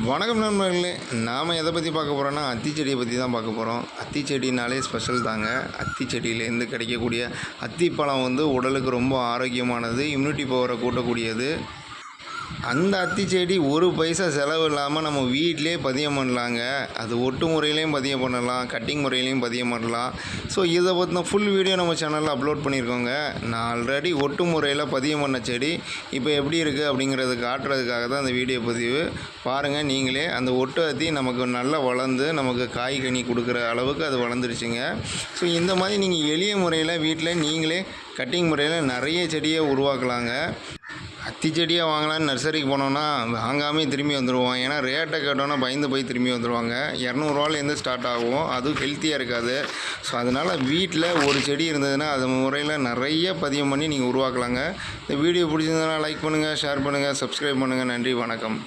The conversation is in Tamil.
வணக்கம் நண்பர்களே நாம் எதை பற்றி பார்க்க போகிறோன்னா அத்தி செடியை பற்றி தான் பார்க்க போகிறோம் அத்தி செடினாலே ஸ்பெஷல் தாங்க. அத்தி செடியிலேருந்து கிடைக்கக்கூடிய அத்திப்பழம் வந்து உடலுக்கு ரொம்ப ஆரோக்கியமானது இம்யூனிட்டி பவரை கூட்டக்கூடியது. அந்த அத்தி செடி ஒரு பைசா செலவு இல்லாமல் நம்ம வீட்டிலே பதியம் பண்ணலாங்க. அது ஒட்டு முறையிலையும் பதியம் பண்ணலாம் கட்டிங் முறையிலையும் பதியம் பண்ணலாம். ஸோ இதை பற்றின ஃபுல் வீடியோ நம்ம சேனலில் அப்லோட் பண்ணியிருக்கோங்க நான் ஆல்ரெடி ஒட்டு முறையில் பதியம் பண்ண செடி இப்போ எப்படி இருக்குது அப்படிங்கிறது காட்டுறதுக்காக தான் அந்த வீடியோ பதிவு. பாருங்கள் நீங்களே அந்த ஒட்டு அத்தி நமக்கு நல்லா வளர்ந்து நமக்கு காய் கனி கொடுக்குற அளவுக்கு அது வளர்ந்துருச்சுங்க. ஸோ இந்த மாதிரி நீங்கள் எளிய முறையில் வீட்டில் நீங்களே கட்டிங் முறையில் நிறைய செடியை உருவாக்கலாங்க. அத்தி செடியாக வாங்கலாம்னு நர்சரிக்கு போனோன்னா வாங்காமே திரும்பி வந்துடுவோம் ஏன்னா ரேட்டை கேட்டோன்னா பயந்து போய் திரும்பி வந்துடுவாங்க இரநூறுவாலேருந்து ஸ்டார்ட் ஆகும். அதுவும் ஹெல்த்தியாக இருக்காது. ஸோ அதனால் வீட்டில் ஒரு செடி இருந்ததுன்னா அது முறையில் நிறைய பதியம் பண்ணி நீங்கள் உருவாக்கலாங்க. இந்த வீடியோ பிடிச்சிருந்ததுன்னா லைக் பண்ணுங்கள் ஷேர் பண்ணுங்கள் சப்ஸ்கிரைப் பண்ணுங்கள் நன்றி வணக்கம்.